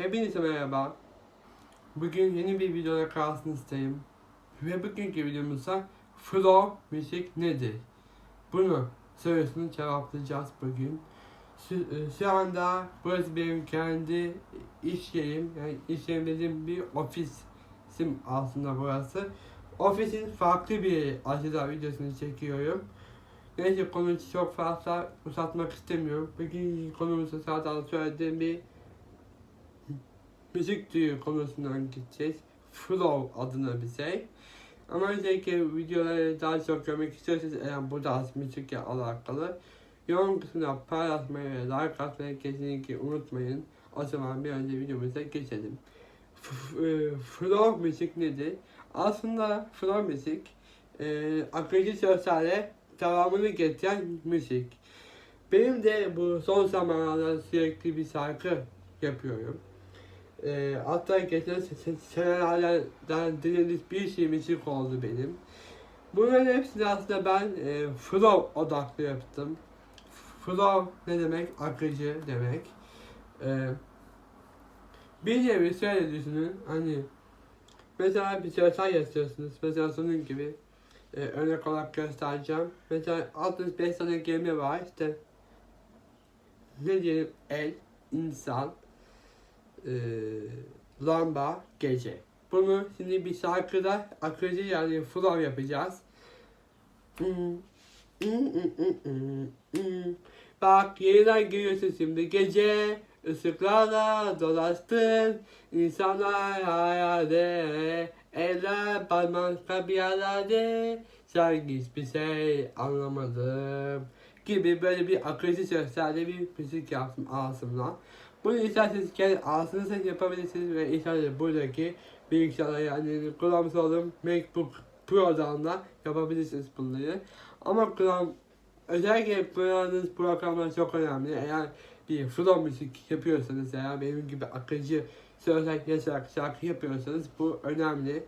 Hepinize merhaba. Bugün yeni bir videoda karşınızdayım. Ve bugünkü videomuzda flow müzik nedir? Bunu sorusunu cevaplayacağız bugün. Şu, e, şu anda burası benim kendi iş yerim. Yani iş yerim dediğim bir ofisim aslında burası. Ofisin farklı bir açıda videosunu çekiyorum. Neyse konuyu çok fazla uzatmak istemiyorum. Bugün konumuzda zaten söylediğim bir müzik türü konusundan gideceğiz. Flow adına bir şey. Ama özellikle videoları daha çok görmek istiyorsanız eğer bu tarz müzikle alakalı yorum kısmına paylaşmayı ve like atmayı kesinlikle unutmayın. O zaman bir önce videomuza geçelim. F- flow müzik nedir? Aslında flow müzik e, akıcı sözlerle devamını getiren müzik. Benim de bu son zamanlarda sürekli bir şarkı yapıyorum. E, hatta geçen se- se- senelerden dinlediğiniz bir şey müzik oldu benim. Bunların hepsini aslında ben e, flow odaklı yaptım. Flow ne demek? Akıcı demek. E, bir nevi şöyle düşünün. Hani mesela bir sözler yazıyorsunuz. Mesela sonun gibi e, örnek olarak göstereceğim. Mesela 65 tane kelime var. İşte ne diyelim? El, insan, e, lamba, gece. Bunu şimdi bir şarkıda akıcı yani flow yapacağız. Bak yeniden geliyorsun şimdi. Gece ışıklarla dolaştın. İnsanlar hayalde. Eller parmakla bir yerlerde sanki hiçbir şey anlamadım gibi böyle bir akıcı sözlerle bir müzik yaptım ağzımla. Bunu isterseniz kendi ağzınızla yapabilirsiniz ve isterseniz buradaki bilgisayarda yani kullanmış olduğum MacBook Pro'dan da yapabilirsiniz bunları. Ama kullan özellikle kullandığınız programlar çok önemli. Eğer bir flow müzik yapıyorsanız eğer benim gibi akıcı sözler yazarak şarkı yapıyorsanız bu önemli.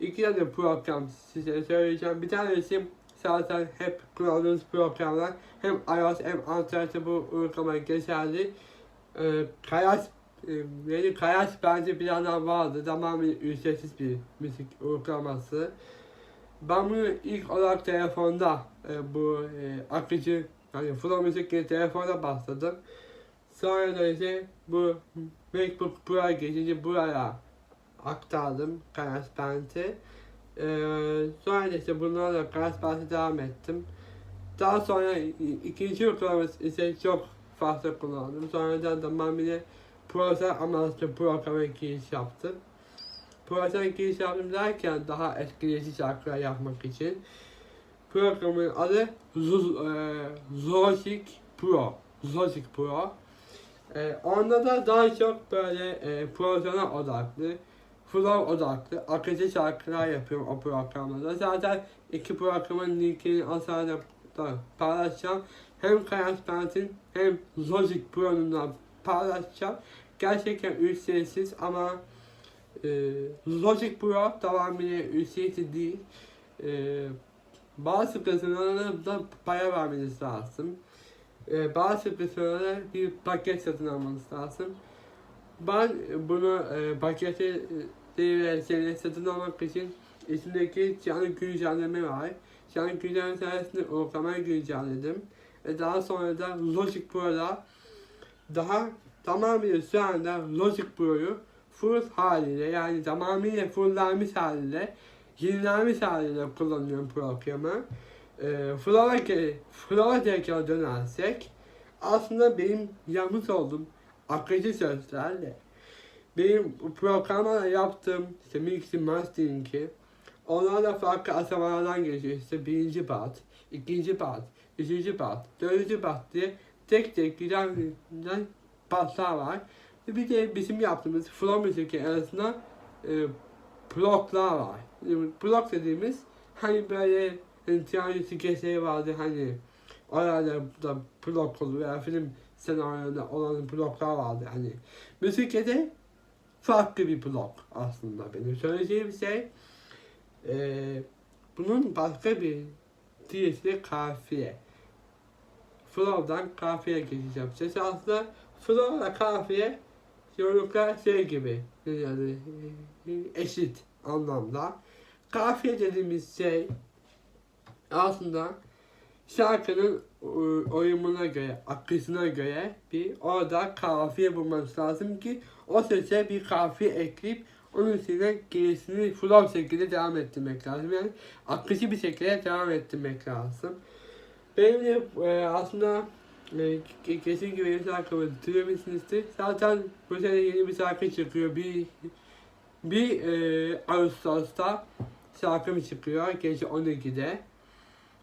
İki tane program size söyleyeceğim. Bir tanesi zaten hep kullandığınız programlar hem iOS hem Android'de bu uygulama geçerli. Ee, Kayas e, neydi? Kayas bence bir yandan vardı. Tamamen ücretsiz bir müzik uygulaması. Ben bunu ilk olarak telefonda e, bu e, akıcı yani flow müzikleri telefonda başladım. Sonra da ise bu MacBook Pro'ya geçince buraya aktardım GarageBand'i. Ee, sonra işte bunlarla GarageBand'e devam ettim. Daha sonra ikinci uygulaması ise çok fazla kullandım. Sonradan tamamıyla proje amaçlı programa giriş yaptım. Programa giriş yaptım derken daha etkileyici şarkılar yapmak için. Programın adı e, Zogic Pro. Zogic Pro. E, onda da daha çok böyle e, profesyonel odaklı, flow odaklı, akıcı şarkılar yapıyorum o programda da. Zaten iki programın linkini aşağıda da paylaşacağım. Hem GarageBand'in hem Logic Pro'nun da paylaşacağım. Gerçekten ücretsiz ama e, Logic Pro tamamıyla ücretsiz değil. E, bazı kısımlarına da para vermeniz lazım. E, bazı kısımlara bir paket satın almanız lazım. Ben bunu e, paketi e, seni satın almak için içindeki canlı güncelleme var. Canlı güncelleme sayesinde uygulamayı güncelledim. Ve daha sonra da Logic Pro'da daha tamamıyla şu anda Logic Pro'yu full haliyle yani tamamıyla fulllenmiş haliyle yenilenmiş haliyle kullanıyorum programı. E, Flow'a ge- Flow'a tekrar dönersek aslında benim yapmış olduğum akıcı sözlerle benim bu programlarla yaptığım işte mixing mastering'i onlar da farklı aşamalardan geçiyor. İşte birinci part, ikinci part, üçüncü part, dördüncü part diye tek tek giden, giden partlar var. Ve bir de bizim yaptığımız flow müzik arasında e, bloklar var. Yani blok dediğimiz hani böyle hani tiyatro skeçleri vardı hani orada da blok olur veya film senaryoda olan bloklar vardı hani. Müzikte farklı bir blok aslında benim söyleyeceğim şey. Ee, bunun başka bir diyesi kafiye. Flow'dan kafiye geçeceğim. Sesi aslında flow ve kafiye yoğunlukla şey gibi yani e, eşit anlamda. Kafiye dediğimiz şey aslında şarkının uyumuna göre, akışına göre bir orada kafiye bulması lazım ki o sese bir kafiye ekleyip onun üstüne gerisini flow şekilde devam ettirmek lazım. Yani akışı bir şekilde devam ettirmek lazım. Benim de e, aslında e, ke- kesin gibi benim şarkımı dinlemişsinizdir. Zaten bu sene yeni bir şarkı çıkıyor. Bir bir e, Ağustos'ta şarkım çıkıyor. Gece 12'de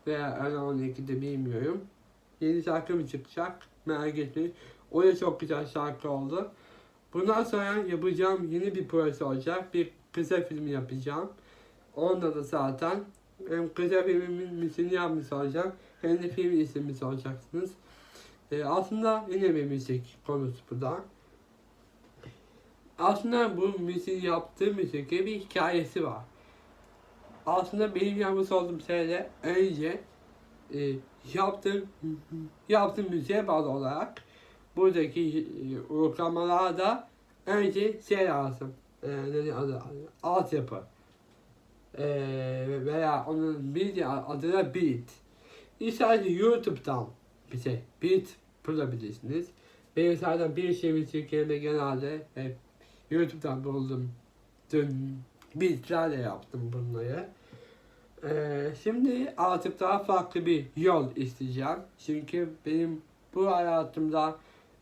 veya öğlen 12'de bilmiyorum. Yeni şarkım çıkacak. Merak etmeyin. O da çok güzel şarkı oldu. Bundan sonra yapacağım yeni bir proje olacak. Bir kısa film yapacağım. Onda da zaten hem kısa filmimin müziğini yapmış olacağım. Hem de film izlemiş olacaksınız. Ee, aslında yine bir müzik konusu bu da. Aslında bu müziği yaptığım müzikte bir hikayesi var. Aslında benim yapmış olduğum şeyle önce e, yaptığım yaptığım müziğe bağlı olarak buradaki e, uygulamalarda önce şey lazım. E, ne adı, altyapı. E, veya onun bir adına beat. İsterse YouTube'dan bir şey beat bulabilirsiniz. Benim zaten bir şey müziklerimi genelde hep YouTube'dan buldum. Dün beatlerle yaptım bunları. Ee, şimdi artık daha farklı bir yol isteyeceğim. Çünkü benim bu hayatımda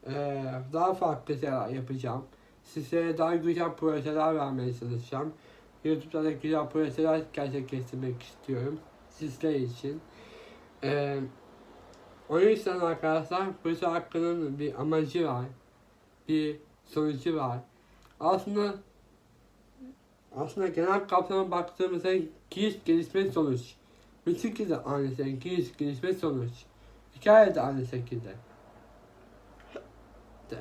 e, daha farklı şeyler yapacağım. Size daha güzel projeler vermeye çalışacağım. YouTube'da da güzel projeler gerçekleştirmek istiyorum. Sizler için. Ee, o yüzden arkadaşlar bu şarkının bir amacı var. Bir sonucu var. Aslında aslında genel kapsama baktığımızda giriş gelişme sonuç. Müzik de aynı şey, giriş gelişme sonuç. Hikaye de aynı şekilde. De,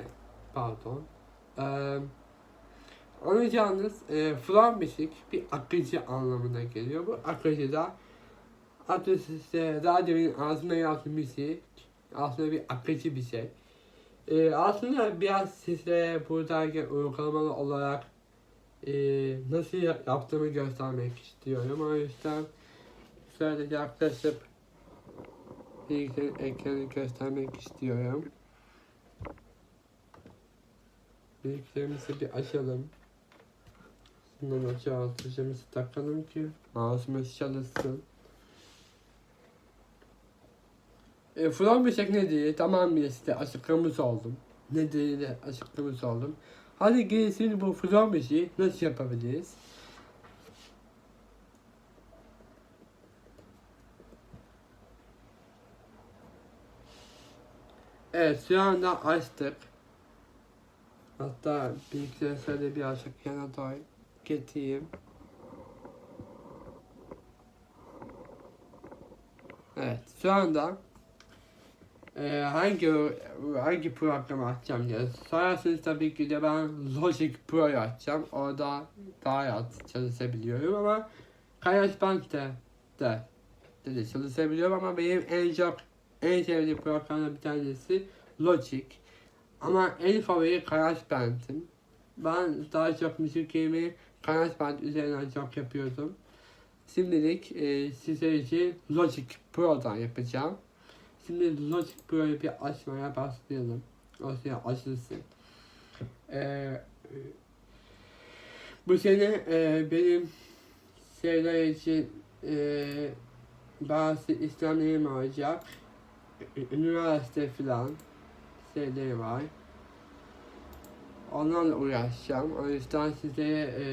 pardon. Ee, onun yalnız e, müzik bir akıcı anlamına geliyor. Bu akıcı da adı size radyo'nun ağzına yaptığı müzik aslında bir akıcı bir şey. Ee, aslında biraz size buradaki uygulamalı olarak e, nasıl ya- yaptığımı göstermek istiyorum. O yüzden şöyle yaklaşıp bilgisayarın ekranı göstermek istiyorum. Bilgisayarımızı bir açalım. Bundan aşağı tuşumuzu takalım ki mouse'umuz çalışsın. E, From bir şekilde değil. Tamam bir size açıklamış oldum. Ne de açıklamış oldum. Hadi gelsin bu From işi nasıl yapabiliriz? Evet şu anda açtık. Hatta bilgisayarı şöyle birazcık yana doğru getireyim. Evet şu anda e, hangi hangi programı açacağım diye sorarsanız tabii ki de ben Logic Pro'yu açacağım. Orada daha rahat çalışabiliyorum ama GarageBand'de de, de, de çalışabiliyorum ama benim en çok en sevdiğim programlardan bir tanesi Logic. Ama en favori GarageBand'im. Ben daha çok müzik yemeği GarageBand üzerinden çok yapıyordum. Şimdilik e, sizler için Logic Pro'dan yapacağım. Şimdi Logic Pro'yu bir açmaya başlayalım. O şey açılsın. E, e, bu sene e, benim şeyler için e, bazı işlemlerim olacak. Üniversite falan şeyleri var. Onlarla uğraşacağım. O yüzden size e,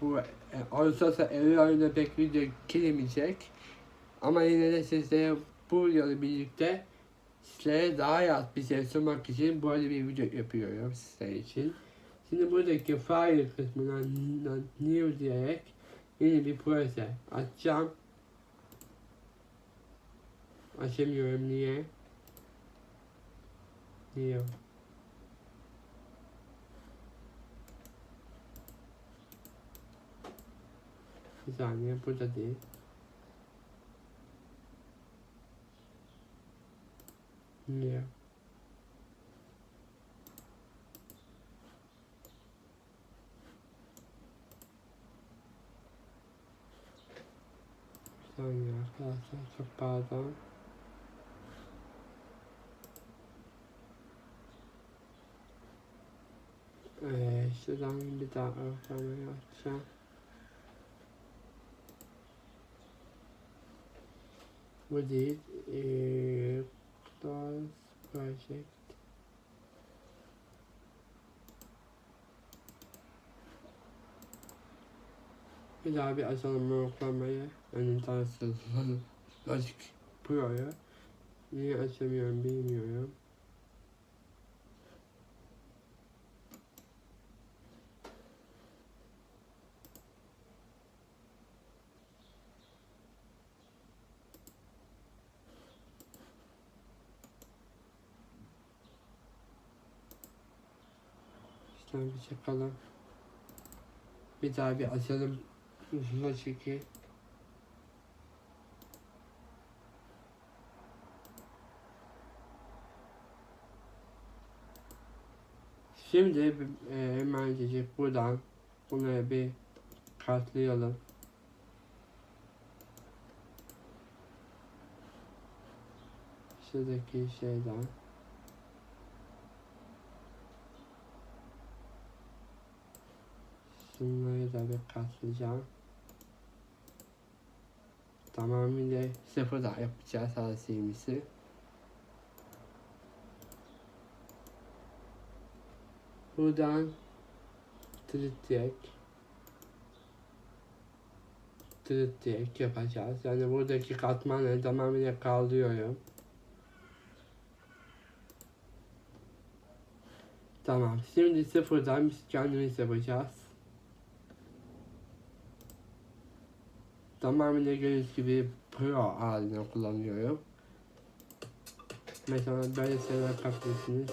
bu e, Ağustos'a Eylül ayında pek video gelemeyecek. Ama yine de size bu yolu birlikte sizlere daha rahat bir şey sunmak için böyle bir video yapıyorum sizler için. Şimdi buradaki file kısmından new diyerek yeni bir proje açacağım. Açamıyorum niye? Niye? Bir saniye burada değil. Yeah. Bir saniye arkadaşlar çok bazen ee, şuradan bir daha örtmeyi açacağım. Bu değil. Ee, Class Project. Bir daha bir açalım yoklamayı. Önüm tanesi Logic Pro'yu. Niye açamıyorum bilmiyorum. Bir çakalım. Bir daha bir açalım. Logic'i. Şimdi e, hemencecik buradan bunları bir katlayalım. Şuradaki şeyden. Şunları da bir katlayacağım. Tamamıyla sıfırdan yapacağız her şeyimizi. Buradan trittek trittek yapacağız. Yani buradaki katmanları tamamıyla kaldırıyorum. Tamam. Şimdi sıfırdan biz kendimiz yapacağız. Tamamıyla gördüğünüz gibi Pro haline kullanıyorum. Mesela böyle şeyler yapabilirsiniz.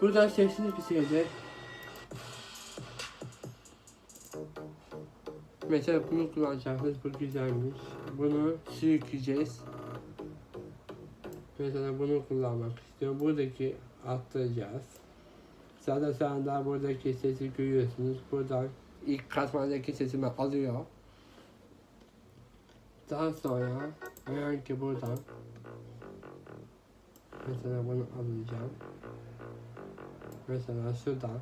Buradan sessiz bir şeyde Mesela bunu kullanacaksınız, bu güzelmiş. Bunu sürükleyeceğiz. Mesela bunu kullanmak istiyorum. Buradaki attıracağız. Zaten şu anda buradaki sesi görüyorsunuz. Buradan ilk katmandaki sesimi alıyor. Daha sonra herhangi buradan mesela bunu alacağım. Mesela şuradan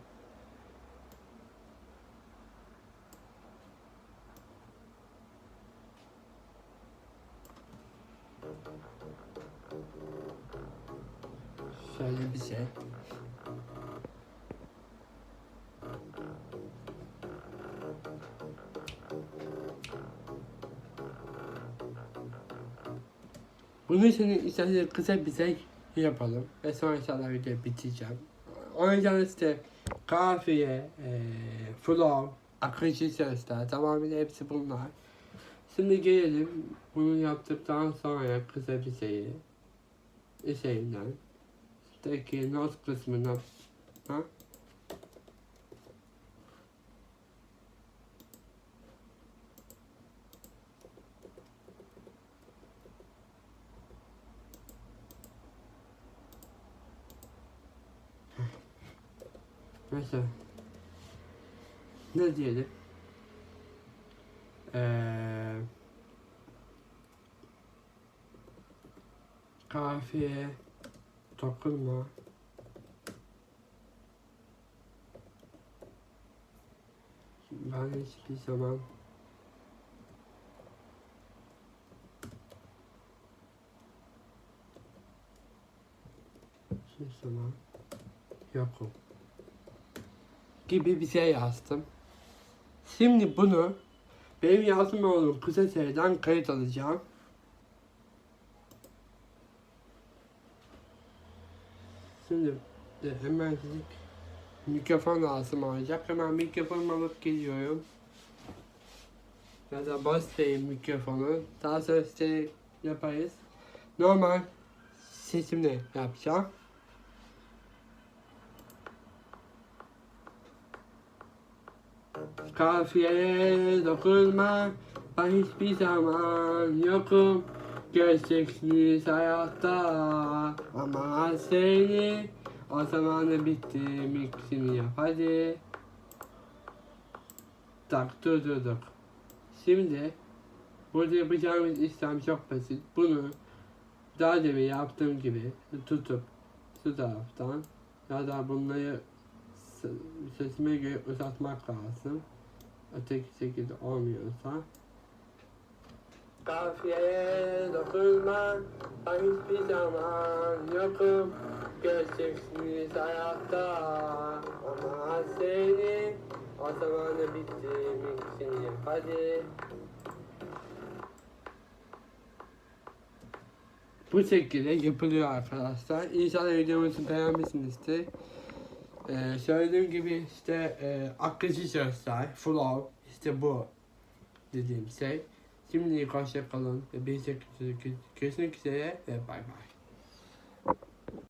şöyle bir şey. Bunun için isterseniz kısa bir şey yapalım ve sonra inşallah video biteceğim. O yüzden işte kafiye, e, flow, akıcı sesler tamamıyla hepsi bunlar. Şimdi gelelim bunu yaptıktan sonra kısa bir şeyi şeyinden Peki not kısmına ha? Mesela ne diyelim? Ee, kafiye dokunma ben hiçbir zaman hiçbir zaman yokum gibi bir şey yazdım. Şimdi bunu benim yazmış olduğum kısa seriden kayıt alacağım. Şimdi de hemen mikrofon lazım olacak. Hemen mikrofon alıp geliyorum. Ya da basayım mikrofonu. Daha sonra şey yaparız. Normal sesimle yapacağım. Kafiyeye dokunma Ben hiçbir zaman yokum Göreceksiniz hayatta Ama seni O zamanı bitti mixini yap hadi. Tak durdurduk. Şimdi burada yapacağımız işlem çok basit. Bunu daha demin yaptığım gibi tutup şu taraftan ya da bunları sesime göre uzatmak lazım. Öteki şekilde olmuyorsa. Kafiyeye dokunma, ben hiçbir zaman yokum. Göreceksiniz hayatta ama seni o zaman bitti mixini yap hadi. Bu şekilde yapılıyor arkadaşlar. İnşallah videomuzu beğenmişsinizdir. Ee, söylediğim gibi işte e, akıcı sözler, flow, işte bu dediğim şey. Şimdilik hoşça kalın ve bir üzere ve bay bay.